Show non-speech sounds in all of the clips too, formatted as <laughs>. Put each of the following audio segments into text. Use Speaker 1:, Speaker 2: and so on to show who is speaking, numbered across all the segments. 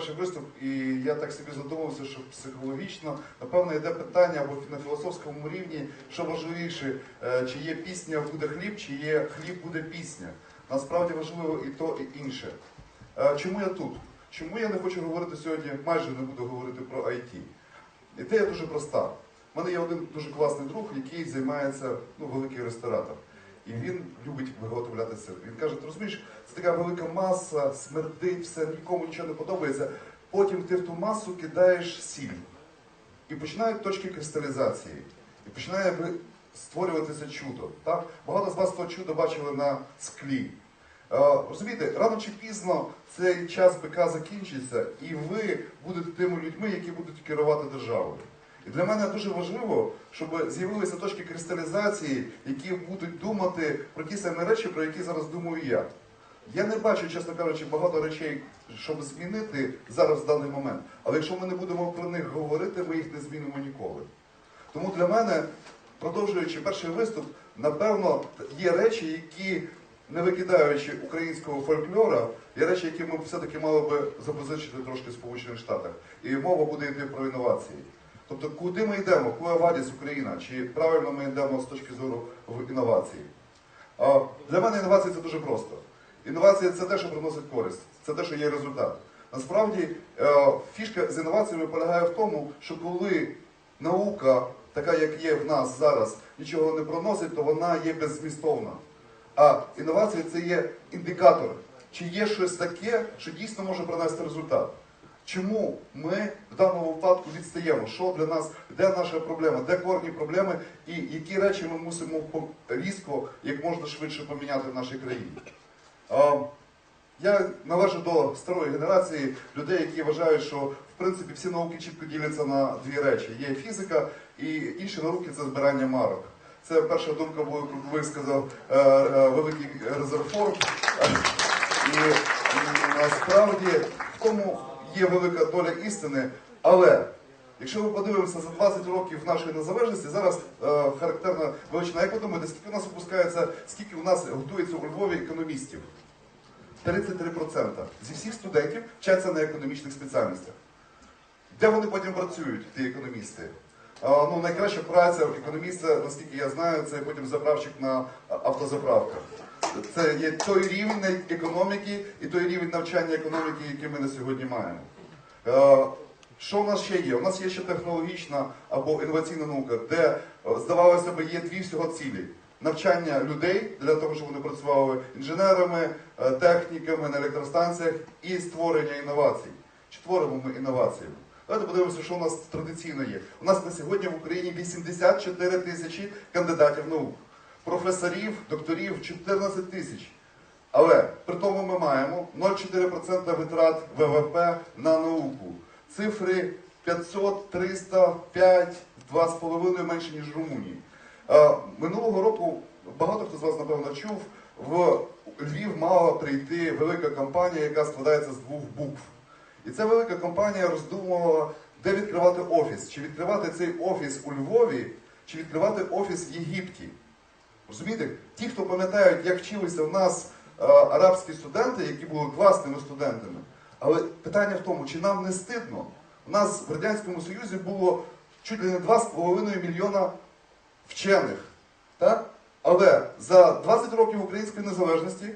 Speaker 1: перший виступ, і я так собі задумався, що психологічно, напевно, йде питання або на філософському рівні, що важливіше, е, чи є пісня буде хліб, чи є хліб буде пісня. Насправді важливо і то, і інше. Е, Чому я тут? Чому я не хочу говорити сьогодні, майже не буду говорити про IT? Ідея дуже проста. У мене є один дуже класний друг, який займається ну, великий ресторатор. І він любить виготовляти сир. Він каже: ти розумієш, це така велика маса, смердить, все, нікому нічого не подобається. Потім ти в ту масу кидаєш сіль. І починають точки кристалізації. І починає створюватися чудо. Так? Багато з вас того чудо бачили на склі. Е, Розумієте, рано чи пізно цей час бика закінчиться, і ви будете тими людьми, які будуть керувати державою. І для мене дуже важливо, щоб з'явилися точки кристалізації, які будуть думати про ті самі речі, про які зараз думаю я. Я не бачу, чесно кажучи, багато речей, щоб змінити зараз в даний момент. Але якщо ми не будемо про них говорити, ми їх не змінимо ніколи. Тому для мене, продовжуючи перший виступ, напевно, є речі, які, не викидаючи українського фольклора, є речі, які ми все-таки мали би запозичити трошки в Сполучених Штатах. І мова буде йти про інновації. Тобто, куди ми йдемо, куди вадість Україна, чи правильно ми йдемо з точки зору в інновації? А, Для мене інновації це дуже просто. Інновація це те, що приносить користь, це те, що є результат. Насправді е, фішка з інноваціями полягає в тому, що коли наука, така як є в нас зараз, нічого не проносить, то вона є беззмістовна. А інновація це є індикатор, чи є щось таке, що дійсно може принести результат. Чому ми в даному випадку відстаємо? Що для нас, де наша проблема, де корні проблеми, і які речі ми мусимо різко, як можна швидше поміняти в нашій країні? Я належу до старої генерації людей, які вважають, що в принципі всі науки чітко діляться на дві речі: є фізика і інші науки це збирання марок. Це перша думка, яку висказав е, е, великий резерфор. І насправді в тому є велика доля істини. Але якщо ми подивимося за 20 років нашої незалежності, зараз е, характерна величина. Як ви думаєте, скільки у нас випускається, скільки у нас готується у Львові економістів? 33% зі всіх студентів вчаться на економічних спеціальностях. Де вони потім працюють, ті економісти? А, ну, найкраща праця економіста, наскільки я знаю, це потім заправщик на автозаправках. Це є той рівень економіки і той рівень навчання економіки, який ми на сьогодні маємо. Е, Що у нас ще є? У нас є ще технологічна або інноваційна наука, де, е, здавалося б, є дві всього цілі. Навчання людей для того, щоб вони працювали інженерами, е, техніками на електростанціях і створення інновацій. Чи творимо ми інновації? Давайте подивимося, що у нас традиційно є. У нас на сьогодні в Україні 84 тисячі кандидатів наук, професорів, докторів 14 тисяч. Але при тому ми маємо 0,4% витрат ВВП на науку. Цифри 500, 300, 5, 2,5 менше, ніж Румунії. Е, Минулого року багато хто з вас, напевно, чув, в Львів мала прийти велика компанія, яка складається з двох букв. І ця велика компанія роздумувала, де відкривати офіс. Чи відкривати цей офіс у Львові, чи відкривати офіс в Єгипті. Розумієте, ті, хто пам'ятають, як вчилися в нас е, арабські студенти, які були класними студентами. Але питання в тому, чи нам не стидно? У нас в Радянському Союзі було чуть ли не 2,5 мільйона вчених. Так? Але за 20 років української незалежності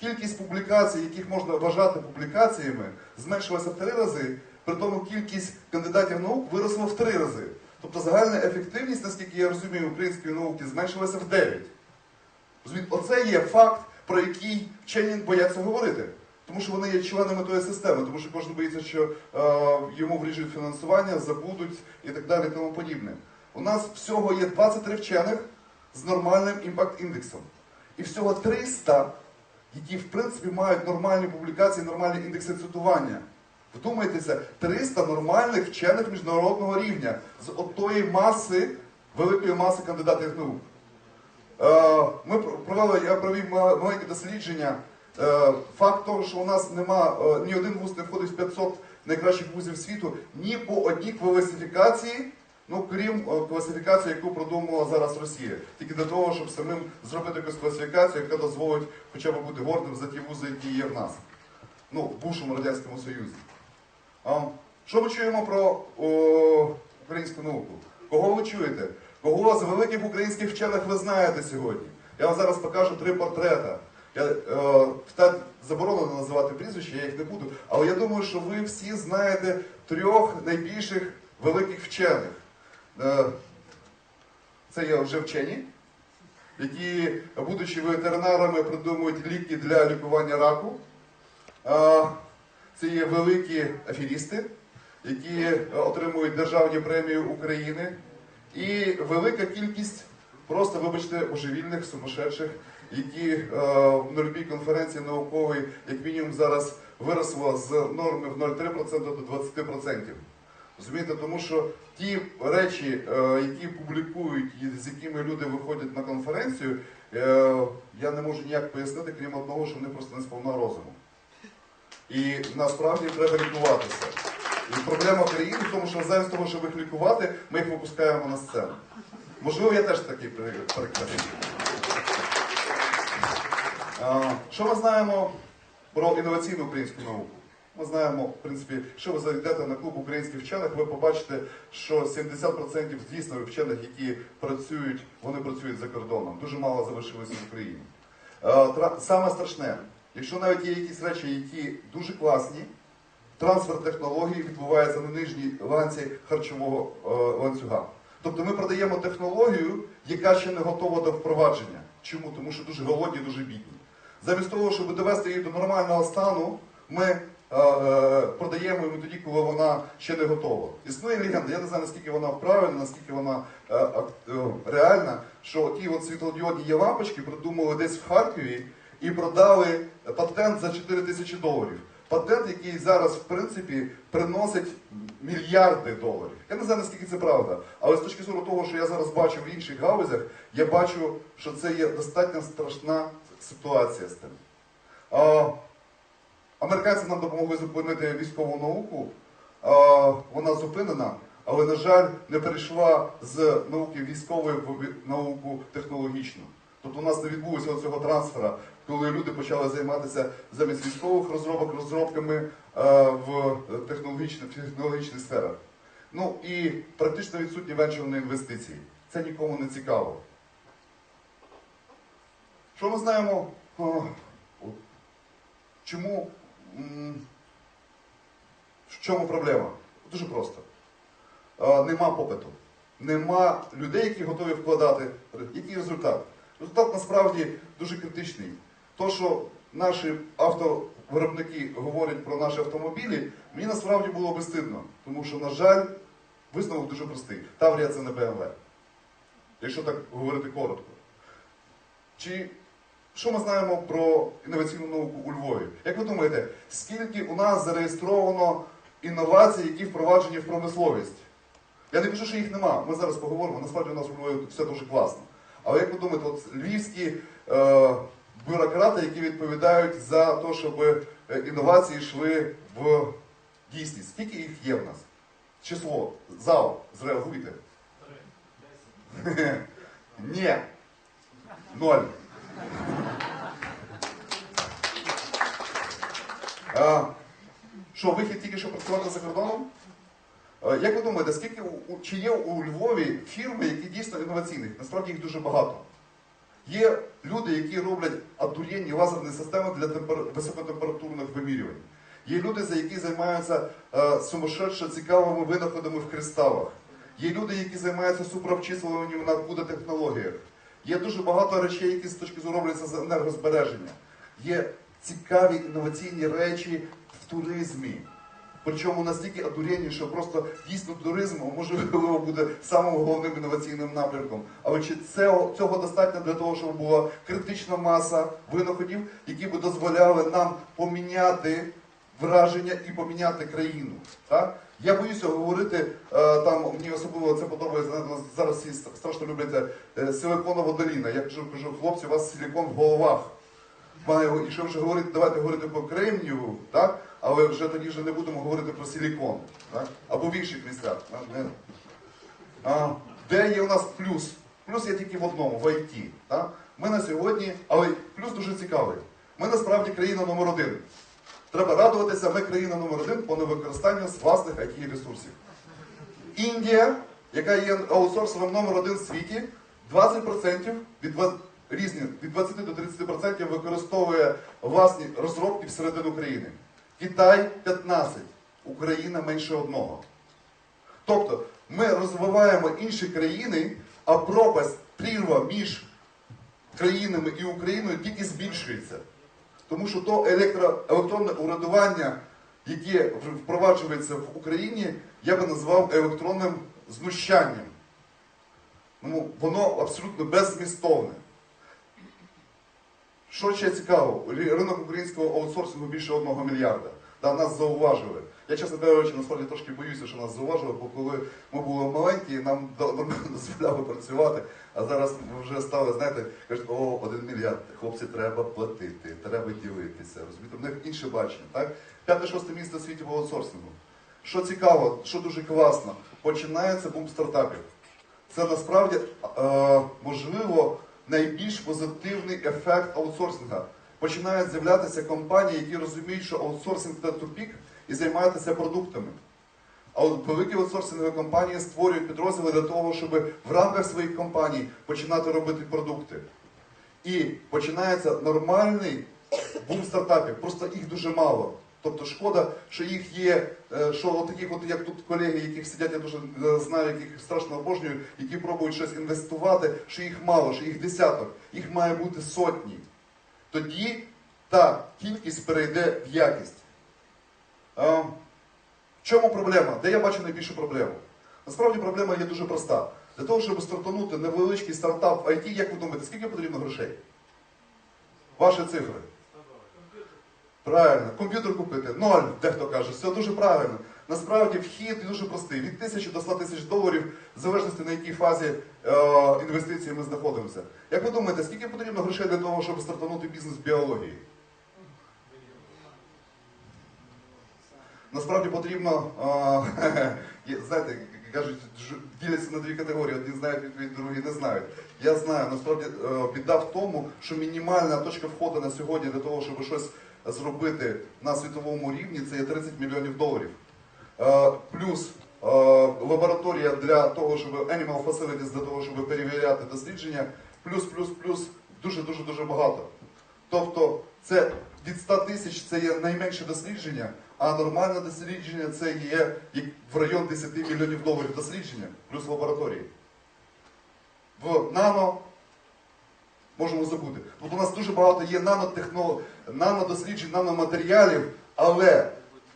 Speaker 1: кількість публікацій, яких можна вважати публікаціями, зменшилася в три рази, при тому кількість кандидатів наук виросла в три рази. Тобто загальна ефективність, наскільки я розумію, української науки зменшилася в 9. Оце є факт, про який вчені бояться говорити. Тому що вони є членами тої системи, тому що кожен боїться, що е, йому вріжуть фінансування, забудуть і так далі, і тому подібне. У нас всього є 23 вчених з нормальним імпакт-індексом. І всього 300, які в принципі мають нормальні публікації, нормальні індекси цитування. Вдумайтеся, 300 нормальних вчених міжнародного рівня з отої маси, великої маси кандидатів наук. Е, Ми провели, я провів ма- маленьке дослідження. Е, Факт того, що у нас нема е, ні один вуз не входить в 500 найкращих вузів світу, ні по одній класифікації, ну крім класифікації, яку продумувала зараз Росія. Тільки для того, щоб самим зробити якусь класифікацію, яка дозволить хоча б бути гордим за ті вузи, які є в нас. Ну, в бувшому Радянському Союзі. Що ми чуємо про о, українську науку? Кого ви чуєте? З великих українських вчених ви знаєте сьогодні? Я вам зараз покажу три портрета. Я, е, та, заборонено називати прізвища, я їх не буду. Але я думаю, що ви всі знаєте трьох найбільших великих вчених. Е, це є вже вчені, які, будучи ветеринарами, придумують ліки для лікування раку. Е, це є великі аферісти, які е, отримують державні премії України, і велика кількість просто, вибачте, божевільних, сумасшедших, які е, на любій конференції науковій, як мінімум, зараз виросло з норми в 0,3% до 20%. Розумієте, тому що ті речі, е, які публікують, з якими люди виходять на конференцію, е, я не можу ніяк пояснити, крім одного, що вони просто не сповна розуму. І насправді треба лікуватися. І проблема країни в тому, що замість того, щоб їх лікувати, ми їх випускаємо на сцену. Можливо, я теж такий при- приклад. Що ми знаємо про інноваційну українську науку? Ми знаємо, в принципі, що ви зайдете на клуб українських вчених, ви побачите, що 70% дійсно вчених, які працюють, вони працюють за кордоном. Дуже мало залишилося в Україні. Саме страшне, якщо навіть є якісь речі, які дуже класні, трансфер технологій відбувається на нижній ланці харчового е, ланцюга. Тобто ми продаємо технологію, яка ще не готова до впровадження. Чому? Тому що дуже голодні, дуже бідні. Замість того, щоб довести її до нормального стану, ми е, е, продаємо її тоді, коли вона ще не готова. Існує легенда, я не знаю, наскільки вона правильна, наскільки вона реальна, що ті от світлодіодні лампочки придумали десь в Харкові і продали патент за 4 тисячі доларів. Патент, який зараз, в принципі, приносить мільярди доларів. Я не знаю, наскільки це правда, але з точки зору того, що я зараз бачу в інших галузях, я бачу, що це є достатньо страшна ситуація з тим. А, Американці нам допомогли зупинити військову науку. А, Вона зупинена, але, на жаль, не перейшла з науки військової в науку технологічну. Тобто у нас не відбулося цього трансфера, коли люди почали займатися замість військових розробок розробками е, в технологічних, технологічних сферах. Ну і практично відсутні венчурні інвестиції. Це нікому не цікаво. Що ми знаємо? Чому? В чому проблема? Дуже просто. Е, Нема попиту. Нема людей, які готові вкладати. Який результат? Результат насправді дуже критичний. То, що наші автовиробники говорять про наші автомобілі, мені насправді було безстидно. Тому що, на жаль, висновок дуже простий. Таврія це не BMW. Якщо так говорити коротко. Чи що ми знаємо про інноваційну науку у Львові? Як ви думаєте, скільки у нас зареєстровано інновацій, які впроваджені в промисловість? Я не кажу, що їх нема. Ми зараз поговоримо. Насправді у нас у Львові все дуже класно. Але як ви думаєте, от львівські е, бюрократи, які відповідають за те, щоб е, інновації йшли в дійсність, скільки їх є в нас? Число, зал, зреагуйте. Ні. Ноль. Що, вихід тільки що працювати за кордоном? Як ви думаєте, скільки у- чи є у Львові фірми, які дійсно інноваційних? Насправді їх дуже багато. Є люди, які роблять адурєнні лазерні системи для темпер- високотемпературних вимірювань. Є люди, які займаються е, сумасшедше цікавими винаходами в кристалах. Є люди, які займаються суправчислюванням на кудотехнологіях. Є дуже багато речей, які з точки зору робляться з енергозбереження. Є цікаві інноваційні речі в туризмі. Причому настільки адурєнні, що просто дійсно туризм можливо буде самим головним інноваційним напрямком. Але чи це, цього достатньо для того, щоб була критична маса винаходів, які би дозволяли нам поміняти враження і поміняти країну? Так? Я боюся говорити, е, там мені особливо це подобається. Зараз всі страшно люблять е, силиконова доліна. Я кажу, кажу, хлопці, у вас силікон в головах. І що вже говорити, давайте говорити про Кремнію, так? Але вже тоді вже не будемо говорити про силікон, так? або в інших місцях. А, де є у нас плюс? Плюс є тільки в одному, в ІТ. Так? Ми на сьогодні, але плюс дуже цікавий. Ми насправді країна номер один. Треба радуватися, ми країна номер один по невикористанню власних it ресурсів. Індія, яка є аутсорсером номер один в світі, 20% від різні від 20 до 30% використовує власні розробки всередину країни. Китай 15, Україна менше одного. Тобто ми розвиваємо інші країни, а пропасть прірва між країнами і Україною тільки збільшується. Тому що то електро, електронне урядування, яке впроваджується в Україні, я би назвав електронним знущанням. Ну, воно абсолютно беззмістовне. Що ще цікаво, ринок українського аутсорсингу більше одного мільярда. Да, нас зауважили. Я, чесно кажучи, насправді трошки боюся, що нас зауважили, бо коли ми були маленькі, нам дозволяли працювати, а зараз ми вже стали, знаєте, кажуть, о, один мільярд, хлопці, треба платити, треба ділитися. Розумієте, в них інше бачення. Так? П'яте-шосте місце в світі по аутсорсингу. Що цікаво, що дуже класно, починається бум стартапів. Це насправді е, можливо найбільш позитивний ефект аутсорсинга. Починають з'являтися компанії, які розуміють, що аутсорсинг це тупік і займаються продуктами. А от великі аутсорсингові компанії створюють підрозділи для того, щоб в рамках своїх компаній починати робити продукти. І починається нормальний бум стартапів. Просто їх дуже мало. Тобто шкода, що їх є, е, що от таких, от як тут колеги, яких сидять, я дуже е, знаю, яких страшно обожнюю, які пробують щось інвестувати, що їх мало, що їх десяток, їх має бути сотні. Тоді та кількість перейде в якість. Е, В чому проблема? Де я бачу найбільшу проблему? Насправді проблема є дуже проста. Для того, щоб стартанути невеличкий стартап в IT, як ви думаєте, скільки потрібно грошей? Ваші цифри. Правильно, комп'ютер купити. Ноль, дехто каже, все дуже правильно. Насправді вхід дуже простий. Від тисячі до 100 тисяч доларів, в залежності на якій фазі е, інвестиції ми знаходимося. Як ви думаєте, скільки потрібно грошей для того, щоб стартанути бізнес біології? Насправді потрібно, е, <laughs> знаєте, кажуть, діляться на дві категорії: одні знають відповідь, другі не знають. Я знаю, насправді е, біда в тому, що мінімальна точка входу на сьогодні для того, щоб щось зробити на світовому рівні, це є 30 мільйонів доларів. Е, Плюс е, лабораторія для того, щоб Animal Facilities для того, щоб перевіряти дослідження, плюс, плюс, плюс дуже дуже дуже багато. Тобто це від 100 тисяч це є найменше дослідження, а нормальне дослідження це є в район 10 мільйонів доларів дослідження, плюс лабораторії. В нано можемо забути. Тут у нас дуже багато є нанотехнолог... нанодосліджень, наноматеріалів, але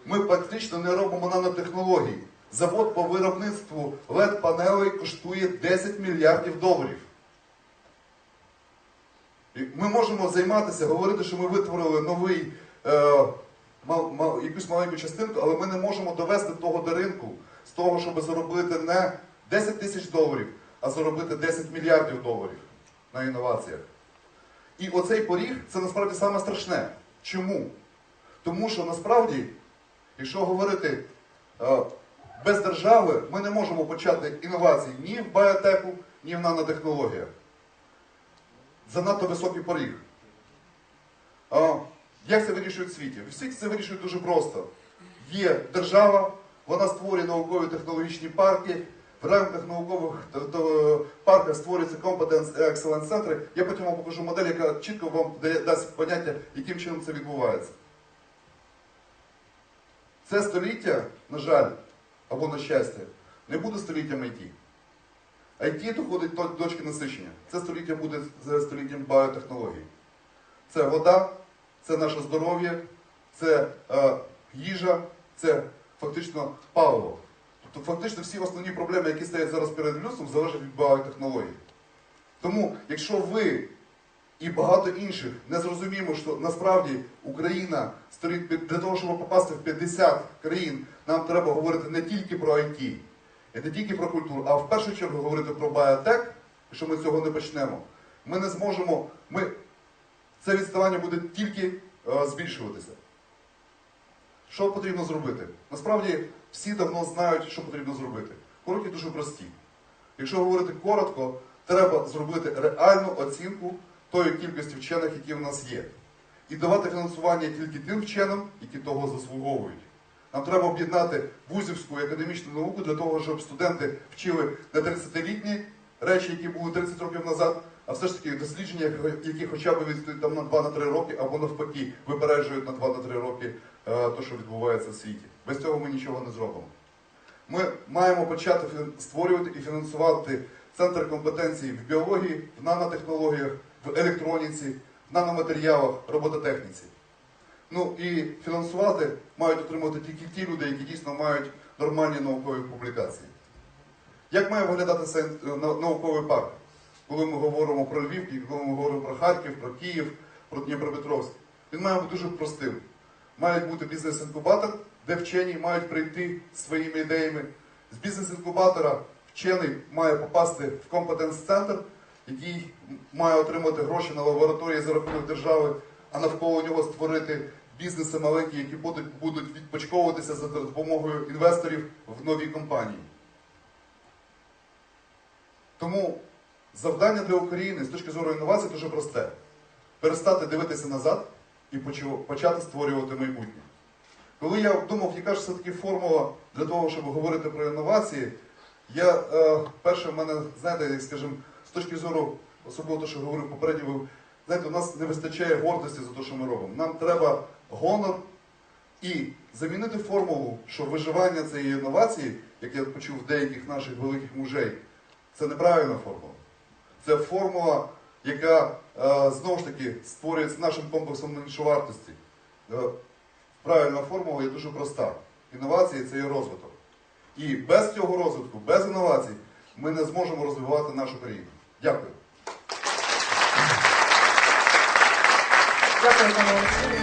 Speaker 1: ми практично не робимо нанотехнологій. Завод по виробництву LED-панелей коштує 10 мільярдів доларів. І Ми можемо займатися, говорити, що ми витворили новий, е, мал- мал- якусь маленьку частинку, але ми не можемо довести того до ринку з того, щоб заробити не 10 тисяч доларів, а заробити 10 мільярдів доларів на інноваціях. І оцей поріг це насправді саме страшне. Чому? Тому що насправді, якщо говорити е, без держави, ми не можемо почати інновації ні в біотеку, ні в нанотехнологіях занадто високий поріг. А, як це вирішують в світі? В світі це вирішують дуже просто. Є держава, вона створює наукові технологічні парки, в рамках наукових парків створюються Competence Excellence центри. Я потім вам покажу модель, яка чітко вам дасть поняття, яким чином це відбувається. Це століття, на жаль, або на щастя, не буде століттям IT. IT доходить до точки насичення. Це століття буде століттям біотехнологій. Це вода, це наше здоров'я, це е, їжа, це фактично паливо. Тобто фактично всі основні проблеми, які стоять зараз перед людством, залежать від біотехнологій. Тому, якщо ви і багато інших не зрозуміємо, що насправді Україна стоїть для того, щоб попасти в 50 країн, нам треба говорити не тільки про IT, і не тільки про культуру, а в першу чергу говорити про біотек, якщо ми цього не почнемо, ми не зможемо, ми, це відставання буде тільки е, збільшуватися. Що потрібно зробити? Насправді всі давно знають, що потрібно зробити. Кроки дуже прості. Якщо говорити коротко, треба зробити реальну оцінку тої кількості вчених, які в нас є. і давати фінансування тільки тим вченим, які того заслуговують. Нам треба об'єднати вузівську академічну науку для того, щоб студенти вчили не 30-літні речі, які були 30 років назад, а все ж таки дослідження, які хоча б відстають на 2-3 роки, або навпаки випереджують на 2-3 роки те, що відбувається в світі. Без цього ми нічого не зробимо. Ми маємо почати створювати і фінансувати центр компетенції в біології, в нанотехнологіях, в електроніці, в наноматеріалах, робототехніці. Ну і фінансувати мають отримувати тільки ті люди, які дійсно мають нормальні наукові публікації. Як має виглядати е, нау- науковий парк? Коли ми говоримо про Львів, коли ми говоримо про Харків, про Київ, про Дніпропетровськ, він має бути дуже простим. Має бути бізнес-інкубатор, де вчені мають прийти своїми ідеями. З бізнес-інкубатора вчений має попасти в компетенц-центр, який має отримати гроші на лабораторії за рахунок держави, а навколо нього створити бізнеси маленькі, які будуть, відпочковуватися за допомогою інвесторів в нові компанії. Тому завдання для України з точки зору інновацій дуже просте: перестати дивитися назад і почати створювати майбутнє. Коли я думав, яка ж все-таки формула для того, щоб говорити про інновації, я е, перше в мене, знаєте, скажімо, з точки зору, особливо те, що говорив попередньо, ви знаєте, у нас не вистачає гордості за те, що ми робимо. Нам треба гонор і замінити формулу, що виживання цієї інновації, як я почув деяких наших великих мужей, це неправильна формула. Це формула, яка е, знову ж таки створюється нашим комплексом меншовартості. Правильна формула є дуже проста. Інновації це є розвиток. І без цього розвитку, без інновацій, ми не зможемо розвивати нашу країну. Дякую.
Speaker 2: Дякую, пане Олексію.